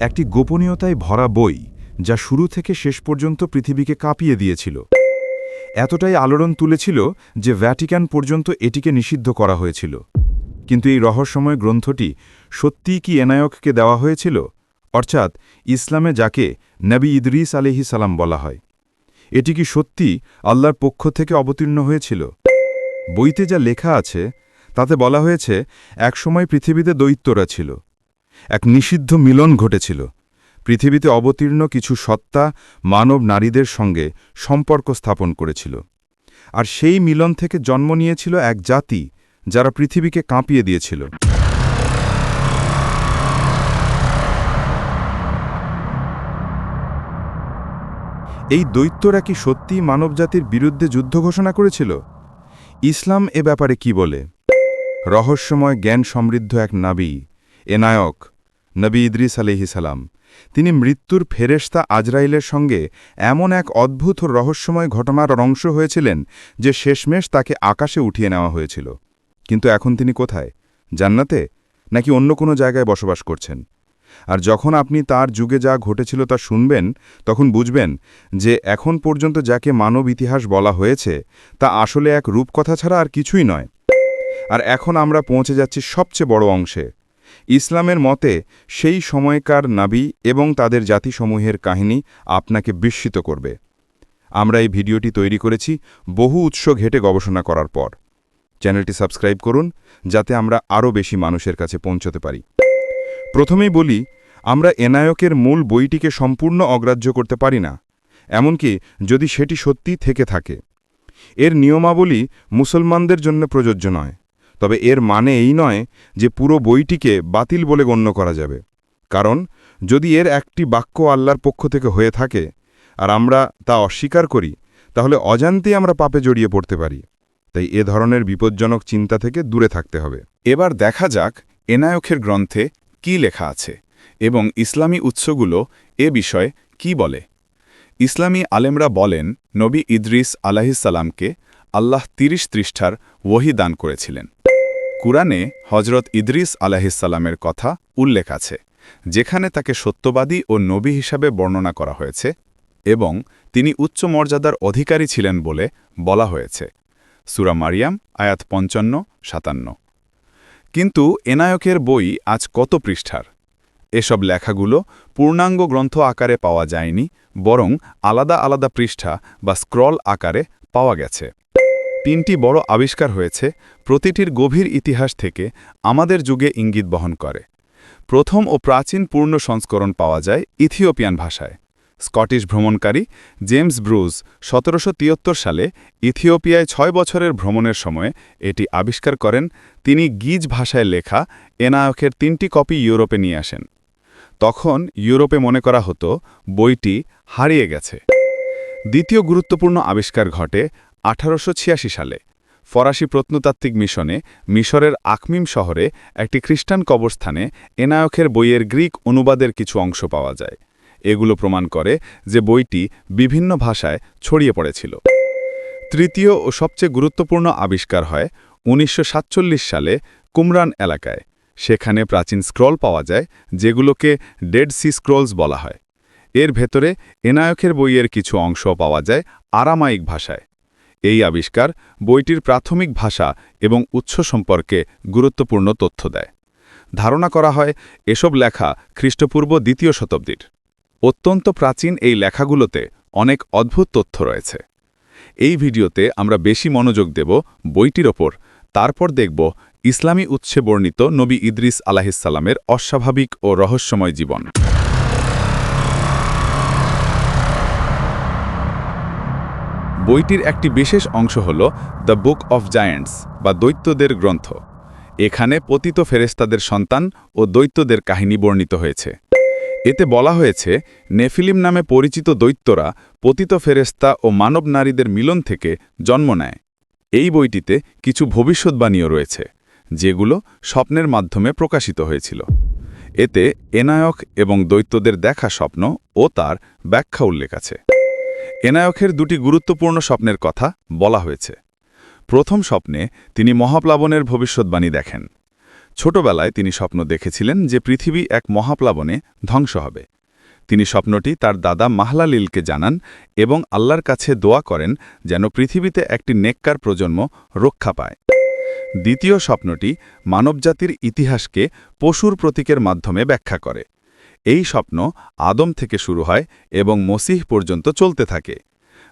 একটি গোপনীয়তায় ভরা বই যা শুরু থেকে শেষ পর্যন্ত পৃথিবীকে কাঁপিয়ে দিয়েছিল। এতটাই আলোড়ন তুলেছিল যে ভ্যাটিকান পর্যন্ত এটিকে নিষিদ্ধ করা হয়েছিল। কিন্তু এই রহস্যময় গ্রন্থটি সত্যিই কি এনায়ককে দেওয়া হয়েছিল? অর্থাৎ ইসলামে যাকে নবী ইদরিস আলিহি সালাম বলা হয়। এটি কি সত্যি আল্লাহর পক্ষ থেকে অবতীর্ণ হয়েছিল? বইতে যা লেখা আছে, তাতে বলা হয়েছে, একসময় পৃথিবীতে দৈত্যরা ছিল। এক নিষিদ্ধ মিলন ঘটেছিল। পৃথিবীতে অবতীর্ণ কিছু সত্তা মানব নারীদের সঙ্গে সম্পর্ক স্থাপন করেছিল। আর সেই মিলন থেকে জন্ম নিয়েছিল এক জাতি যারা পৃথিবীকে কাঁপিয়ে দিয়েছিল। এই দৈত্যরা কি সত্যিই মানবজাতির বিরুদ্ধে যুদ্ধ ঘোষণা করেছিল? ইসলাম এ ব্যাপারে কি বলে? রহস্যময় জ্ঞান সমৃদ্ধ এক নাবী এনায়ক নবী ইদ্রিস সালাম। তিনি মৃত্যুর ফেরেশতা আজরাইলের সঙ্গে এমন এক অদ্ভুত রহস্যময় ঘটনার অংশ হয়েছিলেন যে শেষমেশ তাকে আকাশে উঠিয়ে নেওয়া হয়েছিল। কিন্তু এখন তিনি কোথায়? জান্নাতে? নাকি অন্য কোনো জায়গায় বসবাস করছেন? আর যখন আপনি তার যুগে যা ঘটেছিল তা শুনবেন, তখন বুঝবেন যে এখন পর্যন্ত যাকে মানব ইতিহাস বলা হয়েছে, তা আসলে এক রূপকথা ছাড়া আর কিছুই নয়। আর এখন আমরা পৌঁছে যাচ্ছি সবচেয়ে বড় অংশে। ইসলামের মতে, সেই সময়কার নাবি এবং তাদের জাতিসমূহের কাহিনী আপনাকে বিস্মিত করবে। আমরা এই ভিডিওটি তৈরি করেছি বহু উৎস ঘেটে গবেষণা করার পর। চ্যানেলটি সাবস্ক্রাইব করুন, যাতে আমরা আরও বেশি মানুষের কাছে পৌঁছতে পারি। প্রথমেই বলি, আমরা এনায়কের মূল বইটিকে সম্পূর্ণ অগ্রাহ্য করতে পারি না। এমনকি যদি সেটি সত্যি থেকে থাকে। এর নিয়মাবলী মুসলমানদের জন্য প্রযোজ্য নয়। তবে এর মানে এই নয় যে পুরো বইটিকে বাতিল বলে গণ্য করা যাবে। কারণ, যদি এর একটি বাক্য আল্লাহর পক্ষ থেকে হয়ে থাকে, আর আমরা তা অস্বীকার করি, তাহলে অজান্তেই আমরা পাপে জড়িয়ে পড়তে পারি। তাই এ ধরনের বিপজ্জনক চিন্তা থেকে দূরে থাকতে হবে। এবার দেখা যাক এনায়কের গ্রন্থে কি লেখা আছে এবং ইসলামী উৎসগুলো এ বিষয়ে কি বলে। ইসলামী আলেমরা বলেন, নবী ইদ্রিস আলাহিসাল্লামকে আল্লাহ তিরিশ পৃষ্ঠার ওহি দান করেছিলেন। কুরআনে হজরত ইদ্রিস আলাহিসাল্লামের কথা উল্লেখ আছে, যেখানে তাকে সত্যবাদী ও নবী হিসাবে বর্ণনা করা হয়েছে এবং তিনি উচ্চ মর্যাদার অধিকারী ছিলেন বলে বলা হয়েছে। সুরা মারিয়াম, আয়াত পঞ্চান্ন, সাতান্ন। কিন্তু এনায়কের বই আজ কত পৃষ্ঠার? এসব লেখাগুলো পূর্ণাঙ্গ গ্রন্থ আকারে পাওয়া যায়নি, বরং আলাদা আলাদা পৃষ্ঠা বা স্ক্রল আকারে পাওয়া গেছে। তিনটি বড় আবিষ্কার হয়েছে প্রতিটির গভীর ইতিহাস থেকে আমাদের যুগে ইঙ্গিত বহন করে। প্রথম ও প্রাচীন পূর্ণ সংস্করণ পাওয়া যায় ইথিওপিয়ান ভাষায়। স্কটিশ ভ্রমণকারী জেমস ব্রুজ সতেরোশো তিয়াত্তর সালে ইথিওপিয়ায় ছয় বছরের ভ্রমণের সময় এটি আবিষ্কার করেন। তিনি গিজ ভাষায় লেখা এনায়কের তিনটি কপি ইউরোপে নিয়ে আসেন। তখন ইউরোপে মনে করা হতো বইটি হারিয়ে গেছে। দ্বিতীয় গুরুত্বপূর্ণ আবিষ্কার ঘটে আঠারোশো ছিয়াশি সালে ফরাসি প্রত্নতাত্ত্বিক মিশনে মিশরের আকমিম শহরে একটি খ্রিস্টান কবরস্থানে এনায়কের বইয়ের গ্রিক অনুবাদের কিছু অংশ পাওয়া যায়। এগুলো প্রমাণ করে যে বইটি বিভিন্ন ভাষায় ছড়িয়ে পড়েছিল। তৃতীয় ও সবচেয়ে গুরুত্বপূর্ণ আবিষ্কার হয় উনিশশো সাতচল্লিশ সালে কুমরান এলাকায়। সেখানে প্রাচীন স্ক্রল পাওয়া যায়, যেগুলোকে ডেড সি স্ক্রলস বলা হয়। এর ভেতরে এনায়কের বইয়ের কিছু অংশ পাওয়া যায় আরামায়িক ভাষায়। এই আবিষ্কার বইটির প্রাথমিক ভাষা এবং উৎস সম্পর্কে গুরুত্বপূর্ণ তথ্য দেয়। ধারণা করা হয়, এসব লেখা খ্রিস্টপূর্ব দ্বিতীয় শতাব্দীর। অত্যন্ত প্রাচীন এই লেখাগুলোতে অনেক অদ্ভুত তথ্য রয়েছে। এই ভিডিওতে আমরা বেশি মনোযোগ দেব বইটির ওপর, তারপর দেখব ইসলামী উৎসে বর্ণিত নবী ইদ্রিস আলাহিসাল্লামের অস্বাভাবিক ও রহস্যময় জীবন। বইটির একটি বিশেষ অংশ হল দ্য বুক অফ জায়েন্টস বা দৈত্যদের গ্রন্থ। এখানে পতিত ফেরেস্তাদের সন্তান ও দৈত্যদের কাহিনী বর্ণিত হয়েছে। এতে বলা হয়েছে, নেফিলিম নামে পরিচিত দৈত্যরা পতিত ফেরেস্তা ও মানব নারীদের মিলন থেকে জন্ম নেয়। এই বইটিতে কিছু ভবিষ্যৎবাণীও রয়েছে, যেগুলো স্বপ্নের মাধ্যমে প্রকাশিত হয়েছিল। এতে এনায়ক এবং দৈত্যদের দেখা স্বপ্ন ও তার ব্যাখ্যা উল্লেখ আছে। এনায়কের দুটি গুরুত্বপূর্ণ স্বপ্নের কথা বলা হয়েছে। প্রথম স্বপ্নে তিনি মহাপ্লাবনের ভবিষ্যৎবাণী দেখেন। ছোটবেলায় তিনি স্বপ্ন দেখেছিলেন যে পৃথিবী এক মহাপ্লাবনে ধ্বংস হবে। তিনি স্বপ্নটি তার দাদা মাহলালিলকে জানান এবং আল্লাহর কাছে দোয়া করেন যেন পৃথিবীতে একটি নেককার প্রজন্ম রক্ষা পায়। দ্বিতীয় স্বপ্নটি মানবজাতির ইতিহাসকে পশুর প্রতীকের মাধ্যমে ব্যাখ্যা করে। এই স্বপ্ন আদম থেকে শুরু হয় এবং মসিহ পর্যন্ত চলতে থাকে।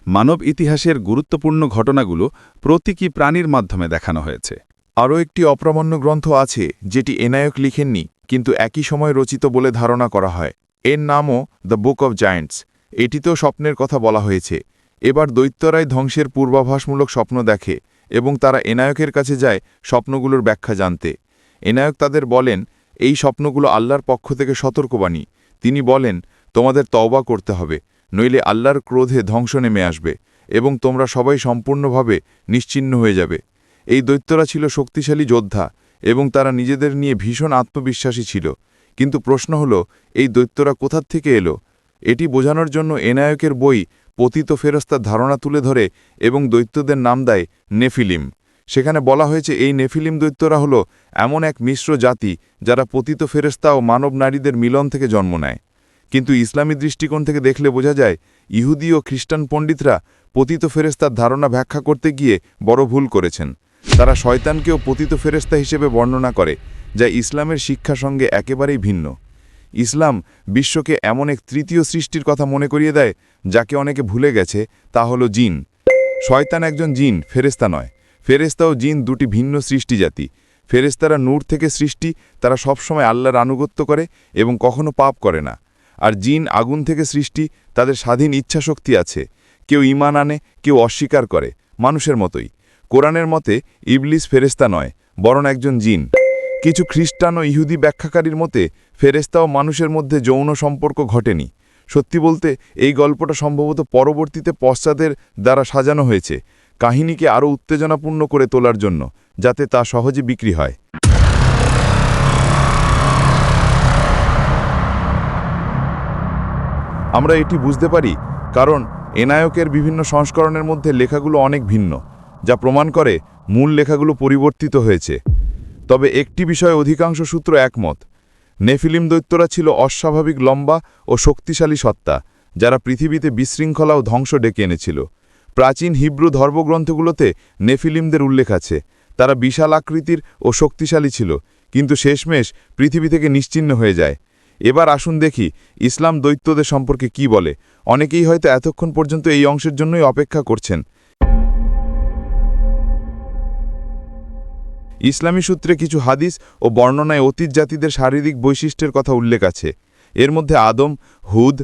মানব ইতিহাসের গুরুত্বপূর্ণ ঘটনাগুলো প্রতীকী প্রাণীর মাধ্যমে দেখানো হয়েছে। আরও একটি অপ্রামাণ্য গ্রন্থ আছে, যেটি এনায়ক লিখেননি, কিন্তু একই সময় রচিত বলে ধারণা করা হয়। এর নামও দ্য বুক অব জায়েন্টস এটিতেও স্বপ্নের কথা বলা হয়েছে। এবার দৈত্যরাই ধ্বংসের পূর্বাভাসমূলক স্বপ্ন দেখে এবং তারা এনায়কের কাছে যায় স্বপ্নগুলোর ব্যাখ্যা জানতে। এনায়ক তাদের বলেন এই স্বপ্নগুলো আল্লাহর পক্ষ থেকে সতর্কবাণী। তিনি বলেন, তোমাদের তওবা করতে হবে, নইলে আল্লাহর ক্রোধে ধ্বংস নেমে আসবে এবং তোমরা সবাই সম্পূর্ণভাবে নিশ্চিহ্ন হয়ে যাবে। এই দৈত্যরা ছিল শক্তিশালী যোদ্ধা এবং তারা নিজেদের নিয়ে ভীষণ আত্মবিশ্বাসী ছিল। কিন্তু প্রশ্ন হল, এই দৈত্যরা কোথার থেকে এলো? এটি বোঝানোর জন্য এনায়কের বই পতিত ফেরস্তার ধারণা তুলে ধরে এবং দৈত্যদের নাম দেয় নেফিলিম। সেখানে বলা হয়েছে, এই নেফিলিম দৈত্যরা হল এমন এক মিশ্র জাতি যারা পতিত ফেরেস্তা ও মানব নারীদের মিলন থেকে জন্ম নেয়। কিন্তু ইসলামী দৃষ্টিকোণ থেকে দেখলে বোঝা যায়, ইহুদি ও খ্রিস্টান পণ্ডিতরা পতিত ফেরেস্তার ধারণা ব্যাখ্যা করতে গিয়ে বড় ভুল করেছেন। তারা শয়তানকেও পতিত ফেরেস্তা হিসেবে বর্ণনা করে, যা ইসলামের শিক্ষা সঙ্গে একেবারেই ভিন্ন। ইসলাম বিশ্বকে এমন এক তৃতীয় সৃষ্টির কথা মনে করিয়ে দেয়, যাকে অনেকে ভুলে গেছে, তা হল জিন। শয়তান একজন জিন ফেরেস্তা নয়। ফেরেস্তা ও জিন দুটি ভিন্ন সৃষ্টি জাতি। ফেরেস্তারা নূর থেকে সৃষ্টি, তারা সবসময় আল্লাহর আনুগত্য করে এবং কখনো পাপ করে না। আর জিন আগুন থেকে সৃষ্টি, তাদের স্বাধীন ইচ্ছাশক্তি আছে। কেউ ইমান আনে, কেউ অস্বীকার করে, মানুষের মতোই। কোরআনের মতে, ইবলিস ফেরেস্তা নয়, বরং একজন জিন। কিছু খ্রিস্টান ও ইহুদি ব্যাখ্যাকারীর মতে ফেরেস্তা ও মানুষের মধ্যে যৌন সম্পর্ক ঘটেনি। সত্যি বলতে, এই গল্পটা সম্ভবত পরবর্তীতে পশ্চাদের দ্বারা সাজানো হয়েছে। কাহিনীকে আরও উত্তেজনাপূর্ণ করে তোলার জন্য, যাতে তা সহজে বিক্রি হয়। আমরা এটি বুঝতে পারি, কারণ এনায়কের বিভিন্ন সংস্করণের মধ্যে লেখাগুলো অনেক ভিন্ন, যা প্রমাণ করে মূল লেখাগুলো পরিবর্তিত হয়েছে। তবে একটি বিষয়ে অধিকাংশ সূত্র একমত, নেফিলিম দৈত্যরা ছিল অস্বাভাবিক লম্বা ও শক্তিশালী সত্তা, যারা পৃথিবীতে বিশৃঙ্খলা ও ধ্বংস ডেকে এনেছিল। প্রাচীন হিব্রু ধর্মগ্রন্থগুলোতে নেফিলিমদের উল্লেখ আছে। তারা বিশাল আকৃতির ও শক্তিশালী ছিল, কিন্তু শেষমেশ পৃথিবী থেকে নিশ্চিহ্ন হয়ে যায়। এবার আসুন দেখি ইসলাম দৈত্যদের সম্পর্কে কি বলে। অনেকেই হয়তো এতক্ষণ পর্যন্ত এই অংশের জন্যই অপেক্ষা করছেন। ইসলামী সূত্রে কিছু হাদিস ও বর্ণনায় অতীত জাতিদের শারীরিক বৈশিষ্ট্যের কথা উল্লেখ আছে। এর মধ্যে আদম, হুদ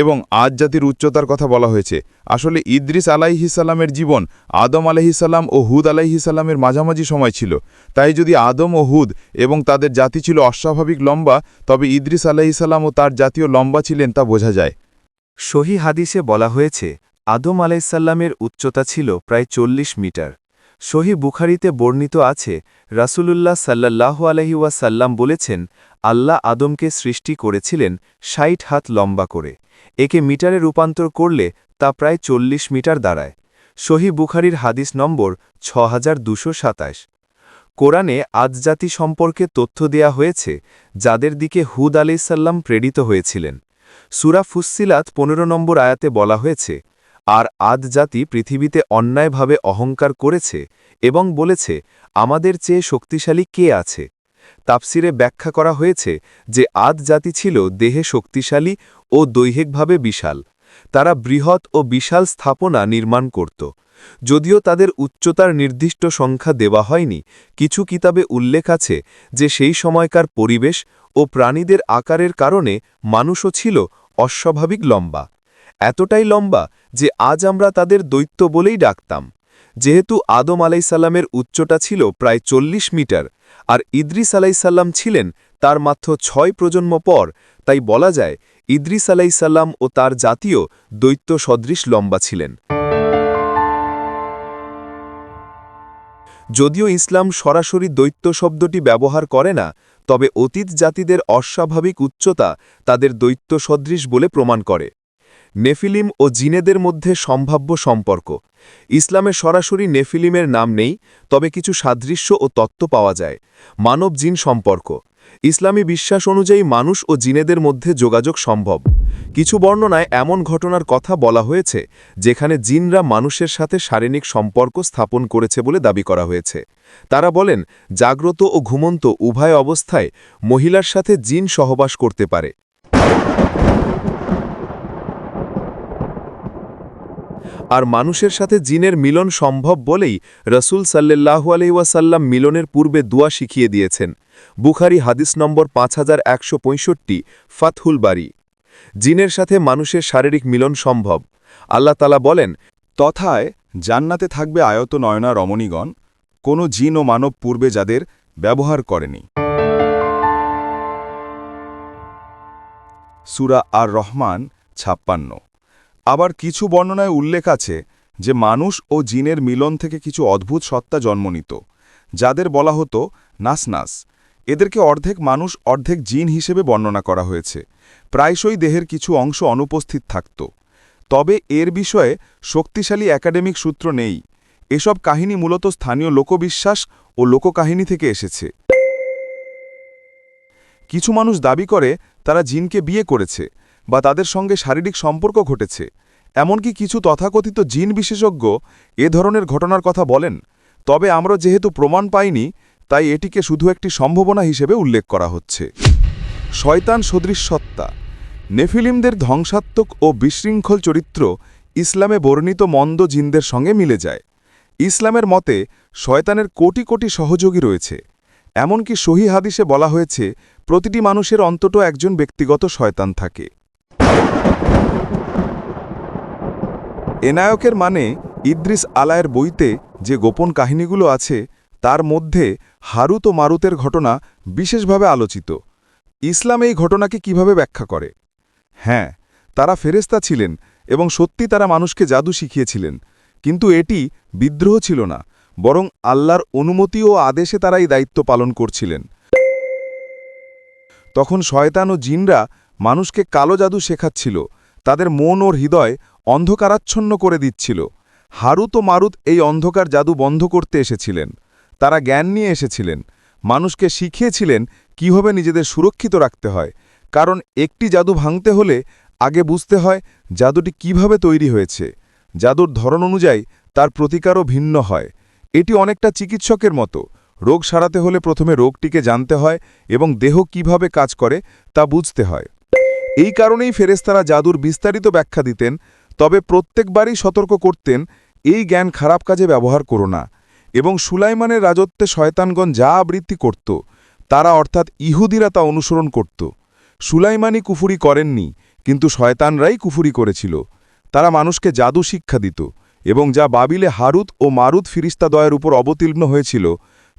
এবং আজ জাতির উচ্চতার কথা বলা হয়েছে। আসলে ইদ্রিস আলাইহিসাল্লামের জীবন আদম আলাইহিসাল্লাম ও হুদ আলাইহিসাল্লামের মাঝামাঝি সময় ছিল। তাই যদি আদম ও হুদ এবং তাদের জাতি ছিল অস্বাভাবিক লম্বা, তবে ইদ্রিস আলাইহিসাল্লাম ও তার জাতীয় লম্বা ছিলেন তা বোঝা যায়। সহি হাদিসে বলা হয়েছে, আদম আলাইসাল্লামের উচ্চতা ছিল প্রায় চল্লিশ মিটার। সহি বুখারিতে বর্ণিত আছে, রাসূলুল্লাহ সাল্লাল্লাহু আলহি ওয়াসাল্লাম বলেছেন আল্লাহ আদমকে সৃষ্টি করেছিলেন ষাট হাত লম্বা করে। একে মিটারে রূপান্তর করলে তা প্রায় চল্লিশ মিটার দাঁড়ায়। সহি বুখারির হাদিস নম্বর ছ হাজার দুশো সাতাশ। কোরআনে আদজাতি সম্পর্কে তথ্য দেয়া হয়েছে, যাদের দিকে হুদ আলাইসাল্লাম প্রেরিত হয়েছিলেন। সুরা ফুসিলাত পনেরো নম্বর আয়াতে বলা হয়েছে, আর আদ জাতি পৃথিবীতে অন্যায়ভাবে অহংকার করেছে এবং বলেছে, আমাদের চেয়ে শক্তিশালী কে আছে? তাফসিরে ব্যাখ্যা করা হয়েছে যে আদ জাতি ছিল দেহে শক্তিশালী ও দৈহিকভাবে বিশাল। তারা বৃহৎ ও বিশাল স্থাপনা নির্মাণ করত। যদিও তাদের উচ্চতার নির্দিষ্ট সংখ্যা দেওয়া হয়নি, কিছু কিতাবে উল্লেখ আছে যে সেই সময়কার পরিবেশ ও প্রাণীদের আকারের কারণে মানুষও ছিল অস্বাভাবিক লম্বা। এতটাই লম্বা যে আজ আমরা তাদের দৈত্য বলেই ডাকতাম। যেহেতু আদম আলাইসাল্লামের উচ্চতা ছিল প্রায় চল্লিশ মিটার আর ইদ্রিস আলাইসাল্লাম ছিলেন তার মাত্র ছয় প্রজন্ম পর, তাই বলা যায় ইদ্রিস আলাইসাল্লাম ও তার জাতীয় দৈত্য সদৃশ লম্বা ছিলেন। যদিও ইসলাম সরাসরি দৈত্য শব্দটি ব্যবহার করে না, তবে অতীত জাতিদের অস্বাভাবিক উচ্চতা তাদের দৈত্য সদৃশ বলে প্রমাণ করে। নেফিলিম ও জিনেদের মধ্যে সম্ভাব্য সম্পর্ক। ইসলামে সরাসরি নেফিলিমের নাম নেই, তবে কিছু সাদৃশ্য ও তত্ত্ব পাওয়া যায়। মানব জিন সম্পর্ক। ইসলামী বিশ্বাস অনুযায়ী মানুষ ও জিনেদের মধ্যে যোগাযোগ সম্ভব। কিছু বর্ণনায় এমন ঘটনার কথা বলা হয়েছে, যেখানে জিনরা মানুষের সাথে শারীরিক সম্পর্ক স্থাপন করেছে বলে দাবি করা হয়েছে। তারা বলেন, জাগ্রত ও ঘুমন্ত উভয় অবস্থায় মহিলার সাথে জিন সহবাস করতে পারে। আর মানুষের সাথে জিনের মিলন সম্ভব বলেই রসুল সাল্লাহু আলহিওয়াসাল্লাম মিলনের পূর্বে দুয়া শিখিয়ে দিয়েছেন। বুখারি হাদিস নম্বর পাঁচ হাজার একশো পঁয়ষট্টি, ফাতহুল বাড়ি জিনের সাথে মানুষের শারীরিক মিলন সম্ভব। আল্লাহ তালা বলেন, তথায় জান্নাতে থাকবে আয়ত নয়না রমণীগণ, কোনো জিন ও মানব পূর্বে যাদের ব্যবহার করেনি। সুরা আর রহমান ছাপ্পান্ন। আবার কিছু বর্ণনায় উল্লেখ আছে যে মানুষ ও জিনের মিলন থেকে কিছু অদ্ভুত সত্তা জন্ম নিত যাদের বলা হতো নাসনাস। এদেরকে অর্ধেক মানুষ, অর্ধেক জিন হিসেবে বর্ণনা করা হয়েছে। প্রায়শই দেহের কিছু অংশ অনুপস্থিত থাকত। তবে এর বিষয়ে শক্তিশালী একাডেমিক সূত্র নেই। এসব কাহিনী মূলত স্থানীয় লোকবিশ্বাস ও লোককাহিনী থেকে এসেছে। কিছু মানুষ দাবি করে, তারা জিনকে বিয়ে করেছে। বা তাদের সঙ্গে শারীরিক সম্পর্ক ঘটেছে। এমনকি কিছু তথাকথিত জিন বিশেষজ্ঞ এ ধরনের ঘটনার কথা বলেন, তবে আমরা যেহেতু প্রমাণ পাইনি, তাই এটিকে শুধু একটি সম্ভাবনা হিসেবে উল্লেখ করা হচ্ছে। শয়তান সদৃশ সত্তা। নেফিলিমদের ধ্বংসাত্মক ও বিশৃঙ্খল চরিত্র ইসলামে বর্ণিত মন্দ জিনদের সঙ্গে মিলে যায়। ইসলামের মতে, শয়তানের কোটি কোটি সহযোগী রয়েছে। এমনকি সহি হাদিসে বলা হয়েছে, প্রতিটি মানুষের অন্তত একজন ব্যক্তিগত শয়তান থাকে। এনায়কের মানে ইদ্রিস আলায়ের বইতে যে গোপন কাহিনীগুলো আছে, তার মধ্যে হারুত ও মারুতের ঘটনা বিশেষভাবে আলোচিত। ইসলাম এই ঘটনাকে কীভাবে ব্যাখ্যা করে? হ্যাঁ তারা ফেরেস্তা ছিলেন এবং সত্যি তারা মানুষকে জাদু শিখিয়েছিলেন, কিন্তু এটি বিদ্রোহ ছিল না, বরং আল্লাহর অনুমতি ও আদেশে তারা এই দায়িত্ব পালন করছিলেন। তখন শয়তান ও জিনরা মানুষকে কালো জাদু শেখাচ্ছিল, তাদের মন ওর হৃদয় অন্ধকারাচ্ছন্ন করে দিচ্ছিল। হারুত ও মারুত এই অন্ধকার জাদু বন্ধ করতে এসেছিলেন। তারা জ্ঞান নিয়ে এসেছিলেন। মানুষকে শিখিয়েছিলেন কীভাবে নিজেদের সুরক্ষিত রাখতে হয়। কারণ একটি জাদু ভাঙতে হলে আগে বুঝতে হয় জাদুটি কীভাবে তৈরি হয়েছে। জাদুর ধরন অনুযায়ী তার প্রতিকারও ভিন্ন হয়। এটি অনেকটা চিকিৎসকের মতো। রোগ সারাতে হলে প্রথমে রোগটিকে জানতে হয় এবং দেহ কীভাবে কাজ করে তা বুঝতে হয়। এই কারণেই ফেরেস্তারা জাদুর বিস্তারিত ব্যাখ্যা দিতেন, তবে প্রত্যেকবারই সতর্ক করতেন, এই জ্ঞান খারাপ কাজে ব্যবহার করো না। এবং সুলাইমানের রাজত্বে শয়তানগণ যা আবৃত্তি করত, তারা অর্থাৎ ইহুদিরা তা অনুসরণ করত। সুলাইমানি কুফুরি করেননি, কিন্তু শয়তানরাই কুফুরি করেছিল। তারা মানুষকে জাদু শিক্ষা দিত, এবং যা বাবিলে হারুত ও মারুত ফিরিস্তাদয়ের উপর অবতীর্ণ হয়েছিল,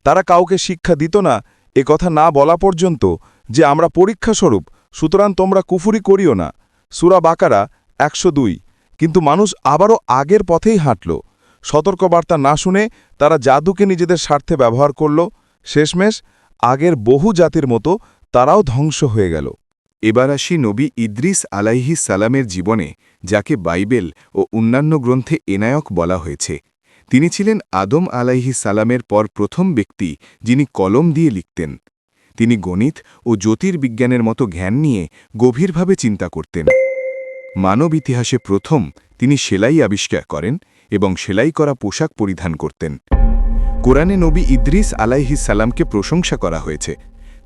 তারা কাউকে শিক্ষা দিত না, এ কথা না বলা পর্যন্ত যে আমরা পরীক্ষাস্বরূপ সুতরাং তোমরা কুফুরি করিও না। সুরা বাকারা একশো দুই। কিন্তু মানুষ আবারও আগের পথেই হাঁটল। সতর্কবার্তা না শুনে তারা জাদুকে নিজেদের স্বার্থে ব্যবহার করল। শেষমেশ আগের বহু জাতির মতো তারাও ধ্বংস হয়ে গেল। এবার আসি নবী ইদ্রিস আলাইহি সালামের জীবনে, যাকে বাইবেল ও অন্যান্য গ্রন্থে এনায়ক বলা হয়েছে। তিনি ছিলেন আদম আলাইহি সালামের পর প্রথম ব্যক্তি যিনি কলম দিয়ে লিখতেন। তিনি গণিত ও জ্যোতির্বিজ্ঞানের মতো জ্ঞান নিয়ে গভীরভাবে চিন্তা করতেন। মানব ইতিহাসে প্রথম তিনি সেলাই আবিষ্কার করেন এবং সেলাই করা পোশাক পরিধান করতেন। কোরআনে নবী ইদ্রিস আলাইহিস সালামকে প্রশংসা করা হয়েছে।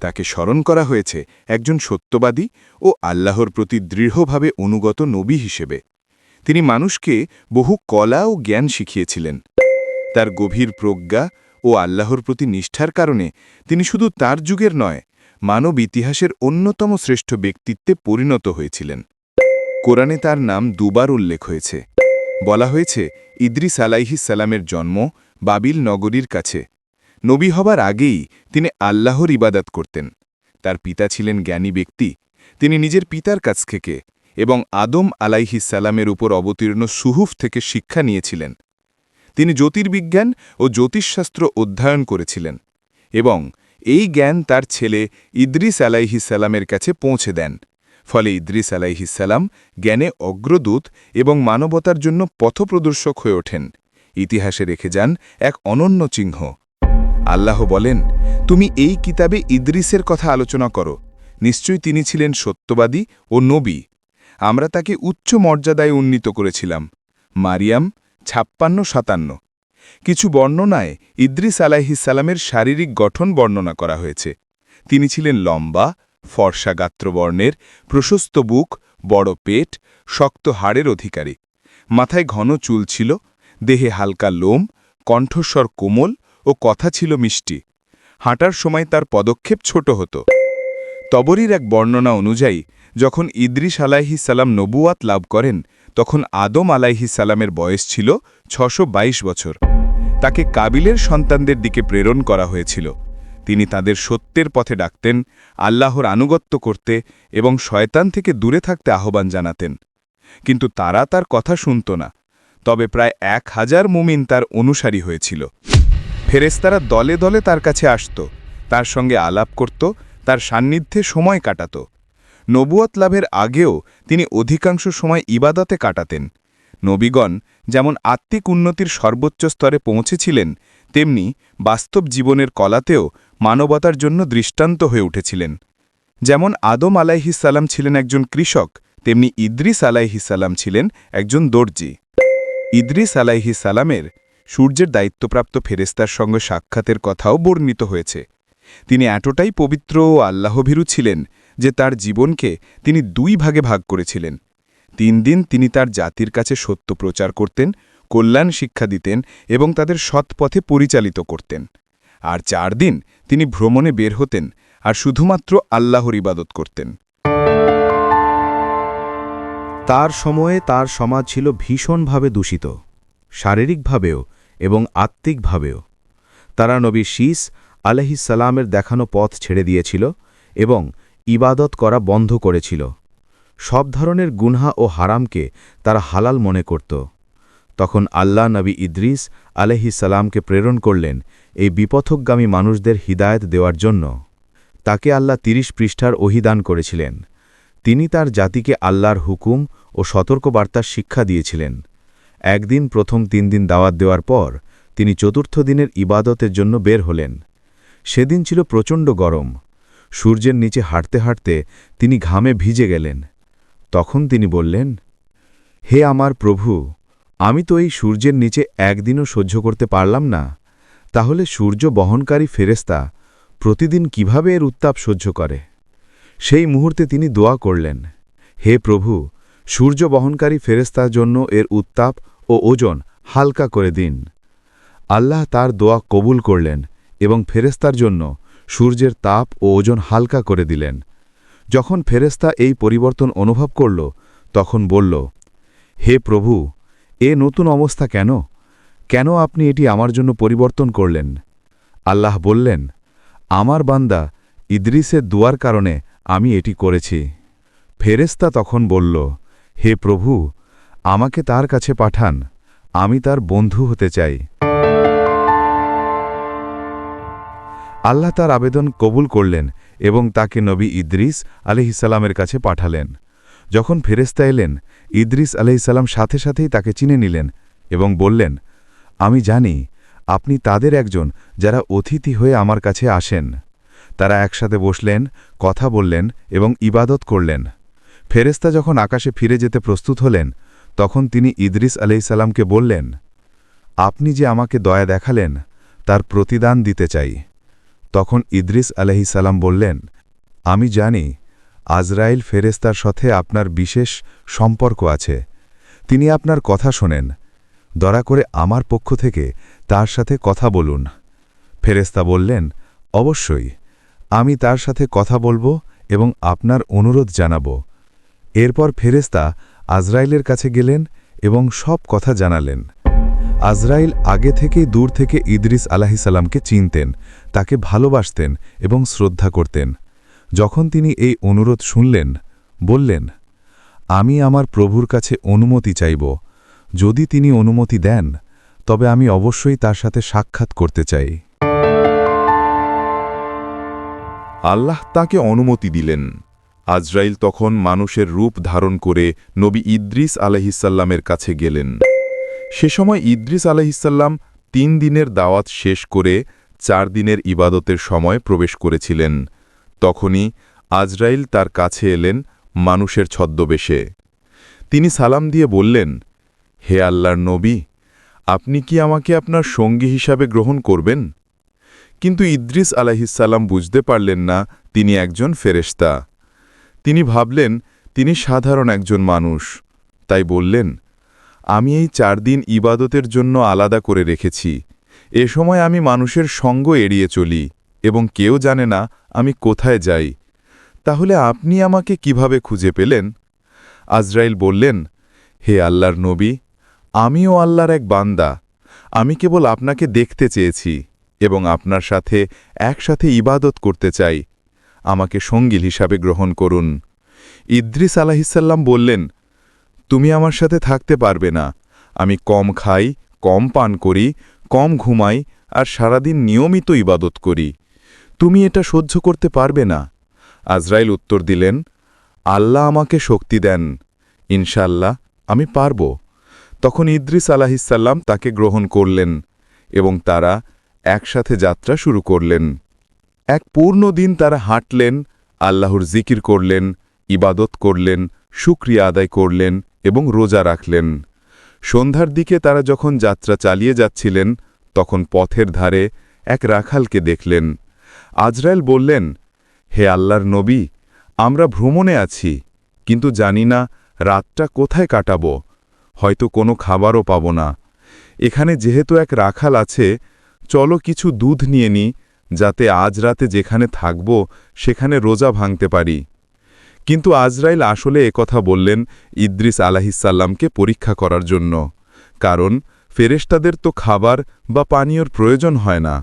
তাকে স্মরণ করা হয়েছে একজন সত্যবাদী ও আল্লাহর প্রতি দৃঢ়ভাবে অনুগত নবী হিসেবে। তিনি মানুষকে বহু কলা ও জ্ঞান শিখিয়েছিলেন। তার গভীর প্রজ্ঞা ও আল্লাহর প্রতি নিষ্ঠার কারণে তিনি শুধু তার যুগের নয়, মানব ইতিহাসের অন্যতম শ্রেষ্ঠ ব্যক্তিত্বে পরিণত হয়েছিলেন। কোরআনে তার নাম দুবার উল্লেখ হয়েছে। বলা হয়েছে, ইদ্রিস আলাইহিস সালামের জন্ম বাবিল নগরীর কাছে। নবী হবার আগেই তিনি আল্লাহর ইবাদত করতেন। তার পিতা ছিলেন জ্ঞানী ব্যক্তি, তিনি নিজের পিতার কাছ থেকে এবং আদম আলাইহিস সালামের উপর অবতীর্ণ সুহুফ থেকে শিক্ষা নিয়েছিলেন। তিনি জ্যোতির্বিজ্ঞান ও জ্যোতিষশাস্ত্র অধ্যয়ন করেছিলেন এবং এই জ্ঞান তার ছেলে ইদ্রিস আলাইহিস সালামের কাছে পৌঁছে দেন। ফলে ইদ্রিস আলাইহিসাল্লাম জ্ঞানে অগ্রদূত এবং মানবতার জন্য পথপ্রদর্শক হয়ে ওঠেন। ইতিহাসে রেখে যান এক অনন্য চিহ্ন। আল্লাহ বলেন, তুমি এই কিতাবে ইদ্রিসের কথা আলোচনা করো। নিশ্চয়ই তিনি ছিলেন সত্যবাদী ও নবী। আমরা তাকে উচ্চ মর্যাদায় উন্নীত করেছিলাম। মারিয়াম ছাপ্পান্ন সাতান্ন। কিছু বর্ণনায় ইদ্রিস আলাইহিসালামের শারীরিক গঠন বর্ণনা করা হয়েছে। তিনি ছিলেন লম্বা, ফর্সা গাত্রবর্ণের, প্রশস্ত বুক, বড় পেট, শক্ত হাড়ের অধিকারী। মাথায় ঘন চুল ছিল, দেহে হালকা লোম, কণ্ঠস্বর কোমল ও কথা ছিল মিষ্টি। হাঁটার সময় তার পদক্ষেপ ছোট হতো। তবরির এক বর্ণনা অনুযায়ী, যখন ইদ্রিস আলাইহিসাল্লাম নবুয়াত লাভ করেন তখন আদম আলাইহিসাল্লামের বয়স ছিল ছশো বছর। তাকে কাবিলের সন্তানদের দিকে প্রেরণ করা হয়েছিল। তিনি তাদের সত্যের পথে ডাকতেন, আল্লাহর আনুগত্য করতে এবং শয়তান থেকে দূরে থাকতে আহ্বান জানাতেন। কিন্তু তারা তার কথা শুনত না। তবে প্রায় এক হাজার মুমিন তার অনুসারী হয়েছিল। ফেরেস্তারা দলে দলে তার কাছে আসত, তার সঙ্গে আলাপ করত, তার সান্নিধ্যে সময় কাটাত। নবুয়ত লাভের আগেও তিনি অধিকাংশ সময় ইবাদতে কাটাতেন। নবীগণ যেমন আত্মিক উন্নতির সর্বোচ্চ স্তরে পৌঁছেছিলেন, তেমনি বাস্তব জীবনের কলাতেও মানবতার জন্য দৃষ্টান্ত হয়ে উঠেছিলেন। যেমন আদম আলাইহিসাল্লাম ছিলেন একজন কৃষক, তেমনি ইদ্রিস আলাইহিসাল্লাম ছিলেন একজন দর্জি। ইদ্রিস আলাইহিসালামের সূর্যের দায়িত্বপ্রাপ্ত ফেরেস্তার সঙ্গে সাক্ষাতের কথাও বর্ণিত হয়েছে। তিনি এতটাই পবিত্র ও আল্লাহভীরু ছিলেন যে তার জীবনকে তিনি দুই ভাগে ভাগ করেছিলেন। তিন দিন তিনি তার জাতির কাছে সত্য প্রচার করতেন, কল্যাণ শিক্ষা দিতেন এবং তাদের সৎ পথে পরিচালিত করতেন। আর চার দিন তিনি ভ্রমণে বের হতেন আর শুধুমাত্র আল্লাহর ইবাদত করতেন। তার সময়ে তার সমাজ ছিল ভীষণভাবে দূষিত, শারীরিকভাবেও এবং আত্মিকভাবেও। তারা নবী শীস আলহিসাল্লামের দেখানো পথ ছেড়ে দিয়েছিল এবং ইবাদত করা বন্ধ করেছিল। সব ধরনের গুনহা ও হারামকে তারা হালাল মনে করত। তখন আল্লাহ নবী ইদ্রিস আলহিসাল্লামকে প্রেরণ করলেন এই বিপথকগামী মানুষদের হিদায়ত দেওয়ার জন্য। তাকে আল্লাহ তিরিশ পৃষ্ঠার অহিদান করেছিলেন। তিনি তার জাতিকে আল্লাহর হুকুম ও সতর্কবার্তার শিক্ষা দিয়েছিলেন। একদিন প্রথম তিন দিন দাওয়াত দেওয়ার পর তিনি চতুর্থ দিনের ইবাদতের জন্য বের হলেন। সেদিন ছিল প্রচণ্ড গরম। সূর্যের নিচে হাঁটতে হাঁটতে তিনি ঘামে ভিজে গেলেন। তখন তিনি বললেন, হে আমার প্রভু, আমি তো এই সূর্যের নিচে একদিনও সহ্য করতে পারলাম না। তাহলে সূর্য বহনকারী ফেরেস্তা প্রতিদিন কীভাবে এর উত্তাপ সহ্য করে? সেই মুহূর্তে তিনি দোয়া করলেন, হে প্রভু, সূর্য বহনকারী ফেরেস্তার জন্য এর উত্তাপ ও ওজন হালকা করে দিন। আল্লাহ তার দোয়া কবুল করলেন এবং ফেরেস্তার জন্য সূর্যের তাপ ও ওজন হালকা করে দিলেন। যখন ফেরেস্তা এই পরিবর্তন অনুভব করল, তখন বলল, হে প্রভু, এ নতুন অবস্থা কেন? কেন আপনি এটি আমার জন্য পরিবর্তন করলেন? আল্লাহ বললেন, আমার বান্দা, ইদ্রিসের দুয়ার কারণে আমি এটি করেছি। ফেরেস্তা তখন বলল, হে প্রভু, আমাকে তার কাছে পাঠান, আমি তার বন্ধু হতে চাই। আল্লাহ তার আবেদন কবুল করলেন এবং তাকে নবী ইদ্রিস আলহিসাল্লামের কাছে পাঠালেন। যখন ফেরেস্তা এলেন, ইদ্রিস আলহিসাল্লাম সাথে সাথেই তাকে চিনে নিলেন এবং বললেন, আমি জানি, আপনি তাদের একজন যারা অতিথি হয়ে আমার কাছে আসেন। তারা একসাথে বসলেন, কথা বললেন এবং ইবাদত করলেন। ফেরেস্তা যখন আকাশে ফিরে যেতে প্রস্তুত হলেন, তখন তিনি ইদ্রিস আলাইসাল্লামকে বললেন, আপনি যে আমাকে দয়া দেখালেন, তার প্রতিদান দিতে চাই। তখন ইদ্রিস আলহিসাল্লাম বললেন, আমি জানি, আজরাইল ফেরেস্তার সাথে আপনার বিশেষ সম্পর্ক আছে। তিনি আপনার কথা শোনেন। দয়া করে আমার পক্ষ থেকে তার সাথে কথা বলুন। ফেরেস্তা বললেন, অবশ্যই। আমি তার সাথে কথা বলব এবং আপনার অনুরোধ জানাব। এরপর ফেরেস্তা আজরাইলের কাছে গেলেন এবং সব কথা জানালেন। আজরাইল আগে থেকেই দূর থেকে ইদ্রিস আলাহিসাল্লামকে চিনতেন। তাকে ভালোবাসতেন এবং শ্রদ্ধা করতেন। যখন তিনি এই অনুরোধ শুনলেন, বললেন, আমি আমার প্রভুর কাছে অনুমতি চাইব। যদি তিনি অনুমতি দেন, তবে আমি অবশ্যই তার সাথে সাক্ষাৎ করতে চাই। আল্লাহ তাকে অনুমতি দিলেন। আজরাইল তখন মানুষের রূপ ধারণ করে নবী ইদ্রিস আলহিসাল্লামের কাছে গেলেন। সে সময় ইদ্রিস আলহিসাল্লাম তিন দিনের দাওয়াত শেষ করে চার দিনের ইবাদতের সময় প্রবেশ করেছিলেন। তখনই আজরাইল তার কাছে এলেন মানুষের ছদ্মবেশে। তিনি সালাম দিয়ে বললেন, হে আল্লাহর নবী, আপনি কি আমাকে আপনার সঙ্গী হিসাবে গ্রহণ করবেন? কিন্তু ইদ্রিস আলাহিসাল্লাম বুঝতে পারলেন না তিনি একজন ফেরেশতা। তিনি ভাবলেন, তিনি সাধারণ একজন মানুষ। তাই বললেন, আমি এই চার দিন ইবাদতের জন্য আলাদা করে রেখেছি। এ সময় আমি মানুষের সঙ্গ এড়িয়ে চলি, এবং কেউ জানে না আমি কোথায় যাই। তাহলে আপনি আমাকে কীভাবে খুঁজে পেলেন? আজরাইল বললেন, হে আল্লাহর নবী, আমিও আল্লাহর এক বান্দা। আমি কেবল আপনাকে দেখতে চেয়েছি, এবং আপনার সাথে একসাথে ইবাদত করতে চাই। আমাকে সঙ্গীল হিসাবে গ্রহণ করুন। ইদ্রিস আলাহিসাল্লাম বললেন, তুমি আমার সাথে থাকতে পারবে না। আমি কম খাই, কম পান করি কম ঘুমাই আর সারাদিন নিয়মিত ইবাদত করি। তুমি এটা সহ্য করতে পারবে না। আজরাইল উত্তর দিলেন, আল্লাহ আমাকে শক্তি দেন। ইনশাল্লাহ আমি পারব। তখন ইদ্রিস আলাহিসাল্লাম তাকে গ্রহণ করলেন এবং তারা একসাথে যাত্রা শুরু করলেন। এক পূর্ণ দিন তারা হাঁটলেন, আল্লাহর জিকির করলেন, ইবাদত করলেন, শুক্রিয়া আদায় করলেন এবং রোজা রাখলেন। সন্ধ্যার দিকে তারা যখন যাত্রা চালিয়ে যাচ্ছিলেন, তখন পথের ধারে এক রাখালকে দেখলেন। আজরায়েল বললেন, হে আল্লাহর নবী, আমরা ভ্রমণে আছি, কিন্তু জানি না রাতটা কোথায় কাটাব, হয়তো কোনো খাবারও পাব না। এখানে যেহেতু এক রাখাল আছে, চলো কিছু দুধ নিয়ে নি, যাতে আজ রাতে যেখানে থাকব, সেখানে রোজা ভাঙতে পারি। কিন্তু আজরাইল আসলে কথা বললেন ইদ্রিস আলাহিসাল্লামকে পরীক্ষা করার জন্য। কারণ ফেরেস্তাদের তো খাবার বা পানীয়র প্রয়োজন হয় না।